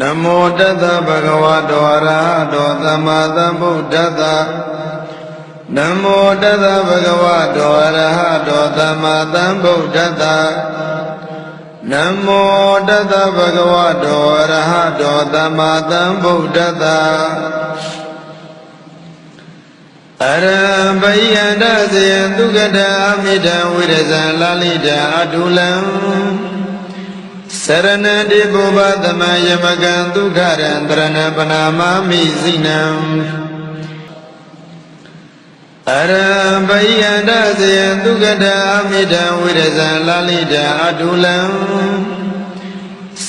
နမောတတဗုဒ္ဓဝါတောအရဟတောသမ္မာသမ္ဗုဒ္ဓတ္တနမောတတဗုဒ္ဓဝါတောအရဟတောသမ္မာသမ္ဗုဒ္ဓတ္တနမောတတဗုဒ္ဓဝါတောအရဟတောသမ္မာသမ္ဗုဒ္ဓတ္တအရံဘိယန္တစေယံဒုက္ကတာအမိတံဝိရဇံလာလိတံအတုလံစ ရဏတိပုဗ္ဗသမယမကံဒုက္ခရံတရဏပနာမမိစိနံအရံဘိယန္တစေယံဒုက္ကတာအမိတံဝိရဇံလာလိတံအတုလံ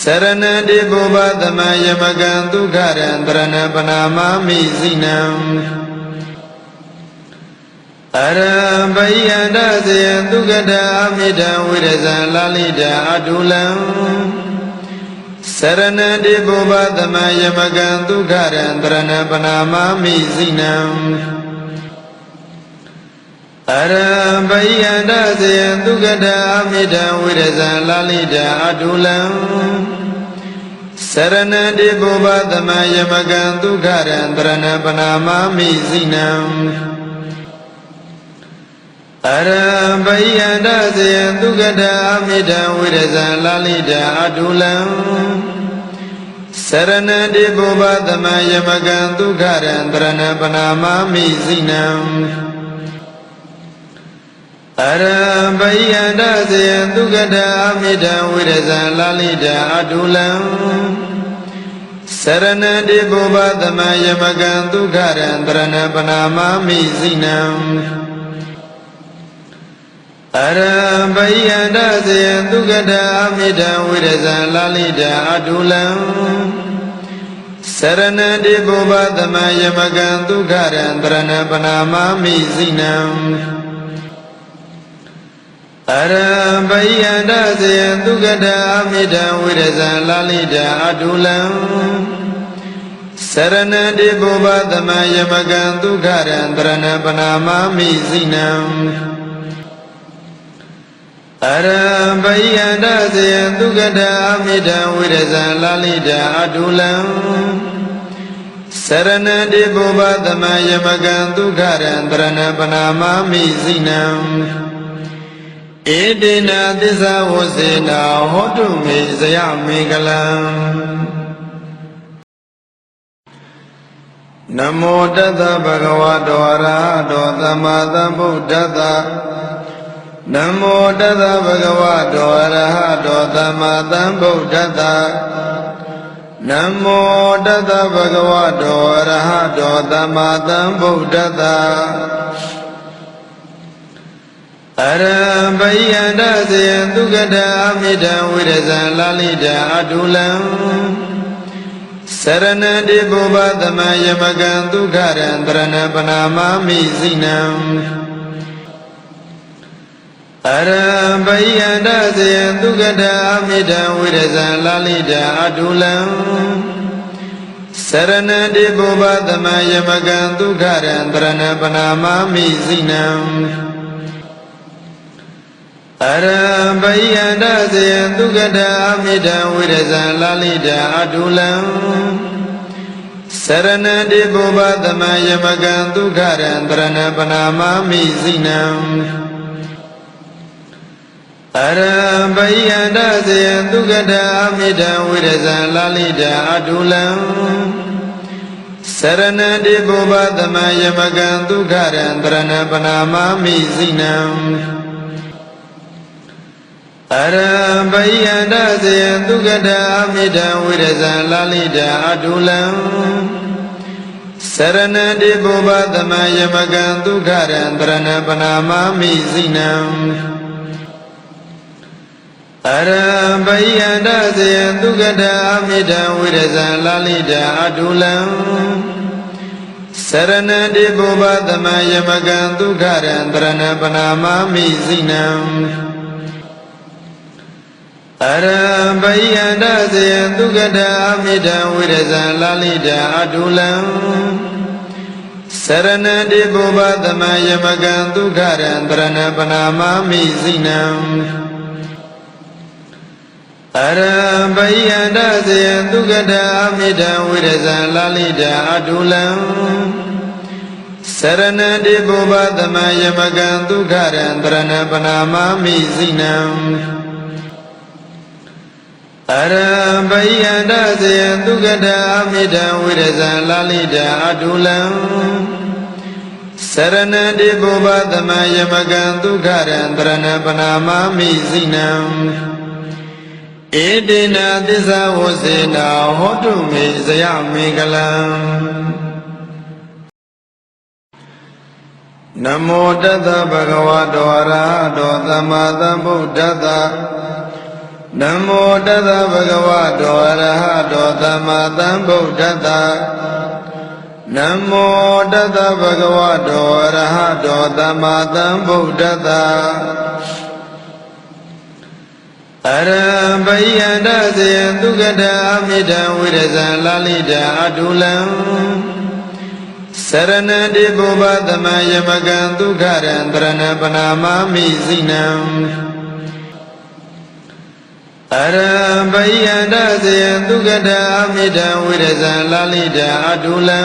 စရဏတိပုဗ္ဗသမယမကံဒုက္ခရံတရဏပနာမမိစိနံ အရံဘိယန္တစေယံဒုက္ကတာအမိတံဝိရဇံလာလိတံအတုလံစရဏတိပုဗ္ဗသမယမကံဒုက္ခရံတရဏပနာမမိစိနံအရံဘိယန္တစေယံဒုက္ကတာအမိတံဝိရဇံလာလိတံအတုလံစရဏတိပုဗ္ဗသမယမကံဒုက္ခရံတရဏပနာမမိစိနံ အရံဘိယန္တစေယံဒုက္ကတာအမိတံဝိရဇံလာလိတံအတုလံစရဏတိပုဗ္ဗသမယမကံဒုက္ခရံတရဏပနာမမိစိနံအရံဘိယန္တစေယံဒုက္ကတာအမိတံဝိရဇံလာလိတံအတုလံစရဏတိပုဗ္ဗသမယမကံဒုက္ခရံတရဏပနာမမိစိနံ အရံဘိယန္တစေယံဒုက္ကတာအမိတံဝိရဇံလာလိတံအတုလံစရဏတိပုဗ္ဗသမယမကံဒုက္ခရံတရဏပနာမမိစိနံအရံဘိယန္တစေယံဒုက္ကတာအမိတံဝိရဇံလာလိတံအတုလံစရဏတိပုဗ္ဗသမယမကံဒုက္ခရံတရဏပနာမမိစိနံ အရံဘိယန္တစေယံဒုက္ကတာအမိတံဝိရဇံလာလိတံအတုလံစရဏတိပုဗ္ဗသမယမကံဒုက္ခရံတရဏပနာမမိစိနံဧတေနသစ္စာဝစေနာဟောတုမေဇယမေကလံနမောတတဗုဒ္ဓဝါတောအရဟတောသမ္မာသမ္ဗုဒ္ဓတ္တ နမောတတဗုဒ္ဓဝါတောအရဟတောသမ္မာသမ္ဗုဒ္ဓတ္တနမောတတဗုဒ္ဓဝါတောအရဟတောသမ္မာသမ္ဗုဒ္ဓတ္တအရံဘိယန္တစေယံဒုက္ကတာအမိတံဝိရဇံလာလိတံအတုလံစရဏတိပုဗ္ဗသမယမကံဒုက္ခရံတရဏပနာမမိစိနံ အရံဘိယန္တစေယံဒုက္ကတာအမိတံဝိရဇံလာလိတံအတုလံစရဏတိပုဗ္ဗသမယမကံဒုက္ခရံတရဏပနာမမိစိနံအရံဘိယန္တစေယံဒုက္ကတာအမိတံဝိရဇံလာလိတံအတုလံစရဏတိပုဗ္ဗသမယမကံဒုက္ခရံတရဏပနာမမိစိနံ အရံဘိယန္တစေယံဒုက္ကတာအမိတံဝိရဇံလာလိတံအတုလံစရဏတိပုဗ္ဗသမယမကံဒုက္ခရံတရဏပနာမမိစိနံအရံဘိယန္တစေယံဒုက္ကတာအမိတံဝိရဇံလာလိတံအတုလံစရဏတိပုဗ္ဗသမယမကံဒုက္ခရံတရဏပနာမမိစိနံ အရံဘိယန္တစေယံဒုက္ကတာအမိတံဝိရဇံလာလိတံအတုလံစရဏတိပုဗ္ဗသမယမကံဒုက္ခရံတရဏပနာမမိစိနံအရံဘိယန္တစေယံဒုက္ကတာအမိတံဝိရဇံလာလိတံအတုလံစရဏတိပုဗ္ဗသမယမကံဒုက္ခရံတရဏပနာမမိစိနံ အရံပယန္တစေယသုကတအမိတံဝိရဇံလာလိတံအတုလံစရဏတိပုဗ္ဗသမယမကံဒုက္ခရံတရဏပနာမမိစိနံအရံပယန္တစေယသုကတအမိတံဝိရဇံလာလိတံအတုလံစရဏတိပုဗ္ဗသမယမကံဒုက္ခရံတရဏပနာမမိစိနံ ဧတေနသစ္စာဝစေနာဟောတုမေဇယမေကလံနမောတတဗဂဝတောအရဟတောသမ္မာသမ္ဗုဒ္ဓတ္တနမောတတဗဂဝတောအရဟတောသမ္မာသမ္ဗုဒ္ဓတ္တနမောတတဗဂဝတောအရဟတောသမ္မာသမ္ဗုဒ္ဓတ္တ အရံပယန္တစေယသုကတအမိတံဝိရဇံလာလိတံအတုလံစရဏတိပုဗ္ဗသမယမကံဒုက္ခရံတရဏပနာမမိစိနံအရံပယန္တစေယသုကတအမိတံဝိရဇံလာလိတံအတုလံ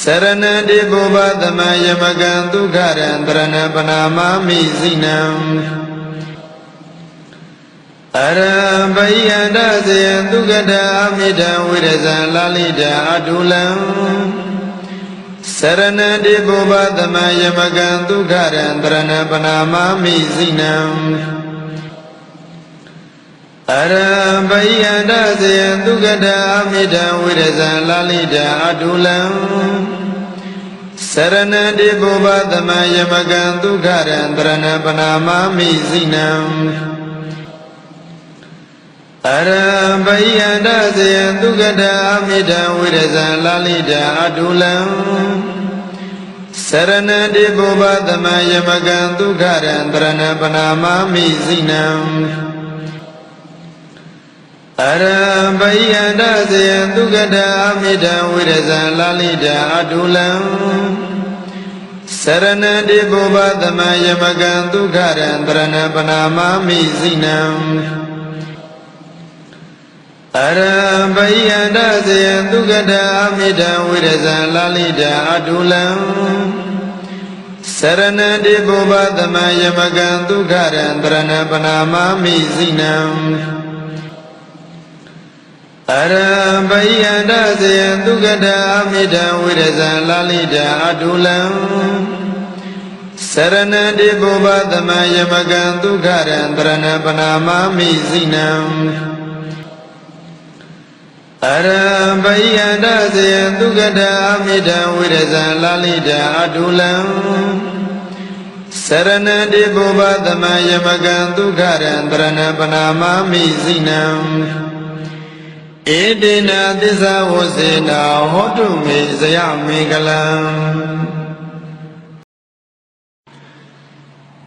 စရဏတိပုဗ္ဗသမယမကံဒုက္ခရံတရဏပနာမမိစိနံ အရံပယန္တစေယသုကတအမိတံဝိရဇံလာလိတံအတုလံစရဏတိပုဗ္ဗသမယမကံဒုက္ခရံတရဏပနာမမိစိနံအရံပယန္တစေယသုကတအမိတံဝိရဇံလာလိတံအတုလံစရဏတိပုဗ္ဗသမယမကံဒုက္ခရံတရဏပနာမမိစိနံ အရံပယန္တစေယသုကတအမိတံဝိရဇံလာလိတံအတုလံစရဏတိပုဗ္ဗသမယမကံဒုက္ခရံတရဏပနာမမိစိနံအရံပယန္တစေယသုကတအမိတံဝိရဇံလာလိတံအတုလံစရဏတိပုဗ္ဗသမယမကံဒုက္ခရံတရဏပနာမမိစိနံ အရံပယန္တစေယသုကတအမိတံဝိရဇံလာလိတံအတုလံစရဏတိပုဗ္ဗသမယမကံဒုက္ခရံတရဏပနာမမိစိနံအရံပယန္တစေယသုကတအမိတံဝိရဇံလာလိတံအတုလံစရဏတိပုဗ္ဗသမယမကံဒုက္ခရံတရဏပနာမမိစိနံ အရံပယန္တစေယသုကတအမိတံဝိရဇံလာလိတံအတုလံစရဏတိပုဗ္ဗသမယမကံဒုက္ခရံတရဏပနာမမိစိနံဧတေနသစ္စာဝစေနာဟောတုမေဇယမေကလံ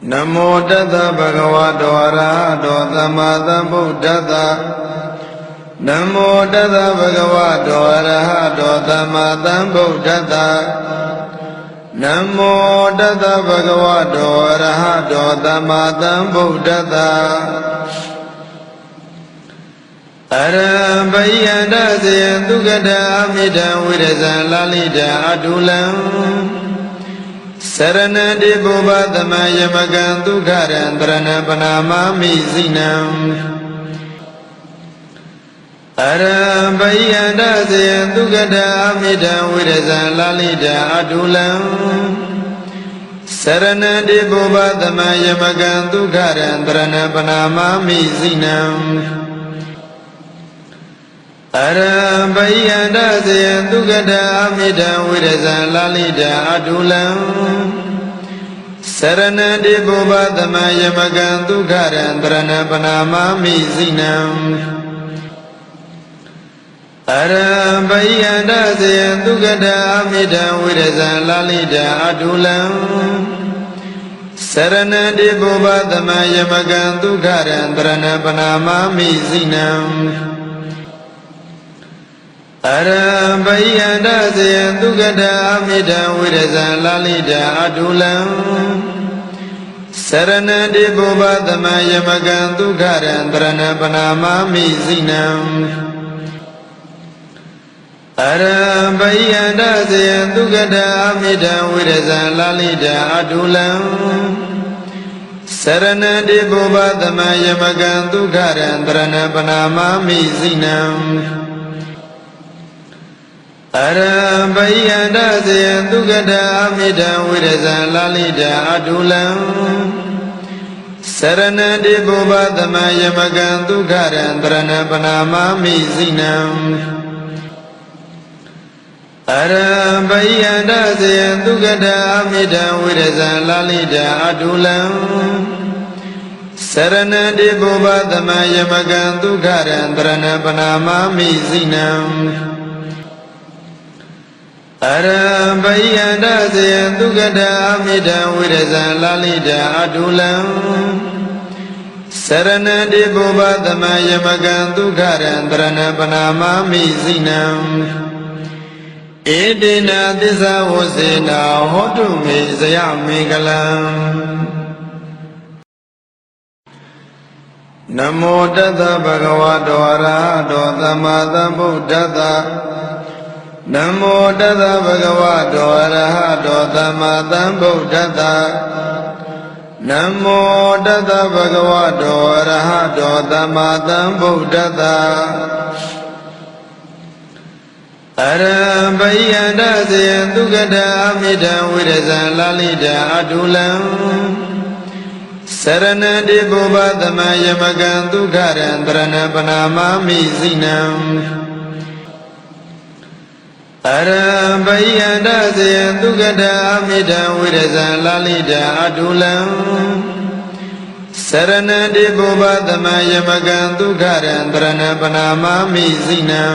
နမောတတဗဂဝတောအရဟတောသမ္မာသမ္ဗုဒ္ဓတ္တ နမောတသဗ္ဗဂဝတောအရဟတောသမ္မာသမ္ဗုဒ္ဓတ္တနမောတသဗ္ဗဂဝတောအရဟတောသမ္မာသမ္ဗုဒ္ဓတ္တအရံပယန္တစေယသုကတအမိတံဝိရဇံလာလိတံအတုလံစရဏတိပုဗ္ဗသမယမကံဒုက္ခရံတရဏပနာမမိစိနံ အရံပယန္တစေယသုကတအမိတံဝိရဇံလာလိတံအတုလံစရဏတိပုဗ္ဗသမယမကံဒုက္ခရံတရဏပနာမမိစိနံအရံပယန္တစေယသုကတအမိတံဝိရဇံလာလိတံအတုလံစရဏတိပုဗ္ဗသမယမကံဒုက္ခရံတရဏပနာမမိစိနံ အရံပယန္တစေယသုကတအမိတံဝိရဇံလာလိတံအတုလံစရဏတိပုဗ္ဗသမယမကံဒုက္ခရံတရဏပနာမမိစိနံအရံပယန္တစေယသုကတအမိတံဝိရဇံလာလိတံအတုလံစရဏတိပုဗ္ဗသမယမကံဒုက္ခရံတရဏပနာမမိစိနံ အရံဘိယန္တဇယံဒုက္ကတာအမိတံဝိရဇံလာလိတံအတုလံစရဏတိပုဗ္ဗသမယမကံဒုက္ခရံတရဏပနာမမိစိနံအရံဘိယန္တဇယံဒုက္ကတာအမိတံဝိရဇံလာလိတံအတုလံစရဏတိပုဗ္ဗသမယမကံဒုက္ခရံတရဏပနာမမိစိနံ အရံဘိယန္တဇယံဒုက္ကတာအမိတံဝိရဇံလာလိတံအတုလံစရဏတိပုဗ္ဗသမယမကံဒုက္ခရံတရဏပနာမမိစိနံအရံဘိယန္တဇယံဒုက္ကတာအမိတံဝိရဇံလာလိတံအတုလံစရဏတိပုဗ္ဗသမယမကံဒုက္ခရံတရဏပနာမမိစိနံ ဧတေနသစ္စာဝစေနာဟောတုမေဇယမေကလံနမောတတ္တဗဂဝတောအရဟတောသမ္မာသမ္ဗုဒ္ဓတ္တနမောတတ္တဗဂဝတောအရဟတောသမ္မာသမ္ဗုဒ္ဓတ္တနမောတတ္တဗဂဝတောအရဟတောသမ္မာသမ္ဗုဒ္ဓတ္တ အရံဘိယန္တဇယံဒုက္ကတာအမိတံဝိရဇံလာလိတံအတုလံစရဏတိပုဗ္ဗသမယမကံဒုက္ခရံတရဏပနာမမိစိနံအရံဘိယန္တဇယံဒုက္ကတာအမိတံဝိရဇံလာလိတံအတုလံစရဏတိပုဗ္ဗသမယမကံဒုက္ခရံတရဏပနာမမိစိနံ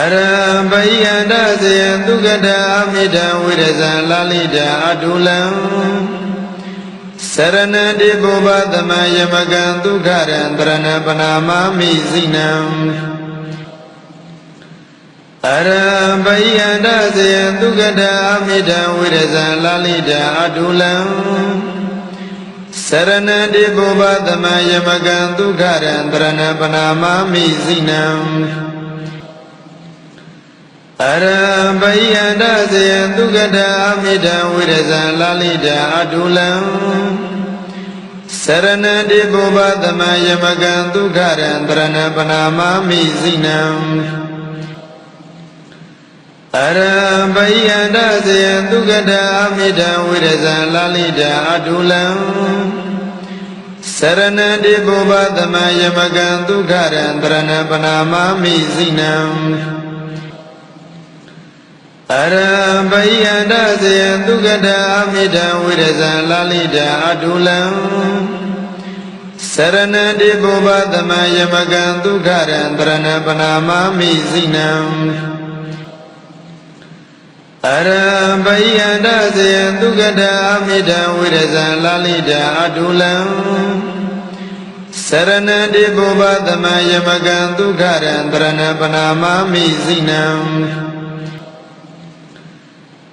အရံဘိယန္တဇယံဒုက္ကတာအမိတံဝိရဇံလာလိတံအတုလံစရဏတိပုဗ္ဗသမယမကံဒုက္ခရံတရဏပနာမမိစိနံအရံဘိယန္တဇယံဒုက္ကတာအမိတံဝိရဇံလာလိတံအတုလံစရဏတိပုဗ္ဗသမယမကံဒုက္ခရံတရဏပနာမမိစိနံ အရံဘိယန္တဇယံဒုက္ကတာအမိတံဝိရဇံလာလိတံအတုလံစရဏတိပုဗ္ဗသမယမကံဒုက္ခရံတရဏပနာမမိစိနံအရံဘိယန္တဇယံဒုက္ကတာအမိတံဝိရဇံလာလိတံအတုလံစရဏတိပုဗ္ဗသမယမကံဒုက္ခရံတရဏပနာမမိစိနံ အရံဘိယန္တဇယံဒုက္ကတာအမိတံဝိရဇံလာလိတံအတုလံစရဏတိပုဗ္ဗသမယမကံဒုက္ခရံတရဏပနာမမိစိနံအရံဘိယန္တဇယံဒုက္ကတာအမိတံဝိရဇံလာလိတံအတုလံစရဏတိပုဗ္ဗသမယမကံဒုက္ခရံတရဏပနာမမိစိနံ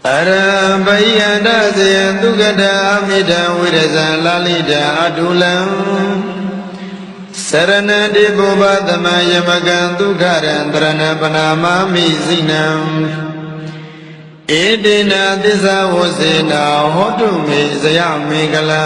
အရံဘိယန္တဇယံဒုက္ကတာအမိတံဝိရဇံလာလိတံအတုလံစရဏတိပုဗ္ဗသမယမကံဒုက္ခရံတရဏပနာမမိစိနံဧတေနသစ္စာဝစေနာဟောတုမေဇယမေကလံ